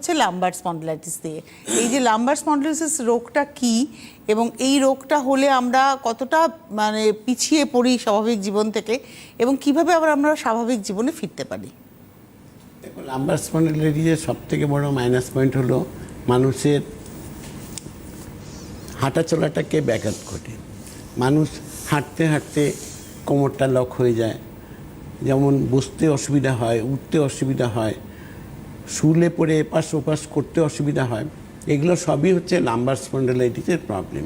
হচ্ছে lumber spondylitis দিয়ে। এই যে লাম্বার স্পন্ডিলাইটিস রোগটা কি এবং এই রোগটা হলে আমরা কতটা মানে পিছিয়ে পড়ি স্বাভাবিক জীবন থেকে এবং কীভাবে আবার আমরা স্বাভাবিক জীবনে ফিরতে পারি? দেখুন লাম্বার স্পন্ডিলাইটিসের সব থেকে বড় মাইনাস পয়েন্ট হলো মানুষের হাঁটা চলাটাকে ব্যাঘাত ঘটে। মানুষ হাঁটতে হাঁটতে কোমরটা লক হয়ে যায়। যেমন বসতে অসুবিধা হয়, উঠতে অসুবিধা হয় শুলে পড়ে এপাশ ওপাশ করতে অসুবিধা হয়। এগুলো সবই হচ্ছে লাম্বার স্পন্ডিলাইটিসের প্রবলেম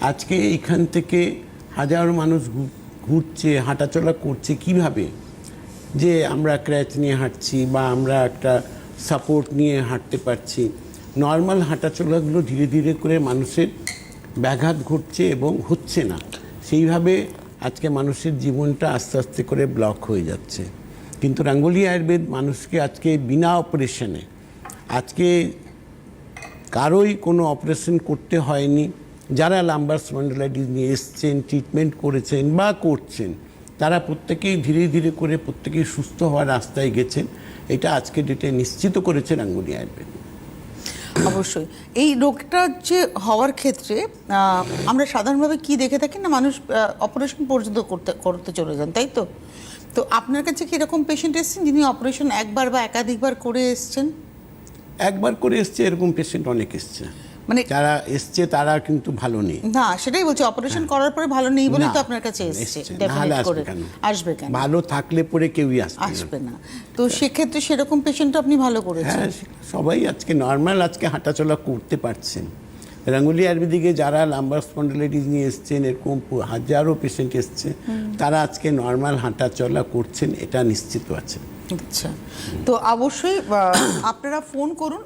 আজকে এখান থেকে হাজারো মানুষ ঘুরছে, হাঁটাচলা করছে কীভাবে? যে আমরা ক্র্যাচ নিয়ে হাঁটছি বা আমরা একটা সাপোর্ট নিয়ে হাঁটতে পারছি। নর্মাল হাঁটাচলাগুলো ধীরে ধীরে করে মানুষের ব্যাঘাত ঘটছে এবং হচ্ছে না। সেইভাবে আজকে মানুষের জীবনটা আস্তে আস্তে করে ব্লক হয়ে যাচ্ছে। কিন্তু রাঙ্গুলি আয়ুর্বেদ মানুষকে আজকে বিনা অপারেশনে, আজকে কারোই কোনো অপারেশন করতে হয়নি। যারা লাম্বার স্পন্ডিলাইটিস নিয়ে এসছেন, ট্রিটমেন্ট করেছেন বা করছেন, তারা প্রত্যেকেই ধীরে ধীরে করে প্রত্যেকেই সুস্থ হওয়ার রাস্তায় গেছেন। এটা আজকে ডেটে নিশ্চিত করেছে রাঙ্গুলি আয়ুর্বেদ। অবশ্যই। এই রোগটা যে হওয়ার ক্ষেত্রে আমরা সাধারণভাবে কি দেখে থাকি না, মানুষ অপারেশন পর্যন্ত করতে করতে চলে যান, তাই তো? তো আপনার কাছে কি এরকম পেশেন্ট এসেছেন যিনি অপারেশন একবার বা একাধিকবার করে এসছেন? একবার করে এসছে, এরকম পেশেন্ট অনেক এসছে। মানে যারা এসছে তারা কিন্তু ভালো নেই। না সেটাই বলছি অপারেশন করার পরে ভালো নেই বলেই তো হ্যাঁ। আপনার কাছে এসেছে। আসবে কেন? ভালো থাকলে পরে কেউই আসবে আসবে না। তো সেক্ষেত্রে সেরকম পেশেন্ট আপনি ভালো করেছেন। হ্যাঁ সবাই আজকে নর্মাল আজকে হাঁটাচলা করতে পারছেন। রাঙ্গুলি আয়ুর্বেদিকে যারা লাম্বার স্পন্ডিলাইটিস নিয়ে এসছেন এরকম হাজারো পেশেন্ট এসছে তারা আজকে নর্মাল হাঁটাচলা করছেন এটা নিশ্চিত আছে। আচ্ছা। তো অবশ্যই আপনারা ফোন করুন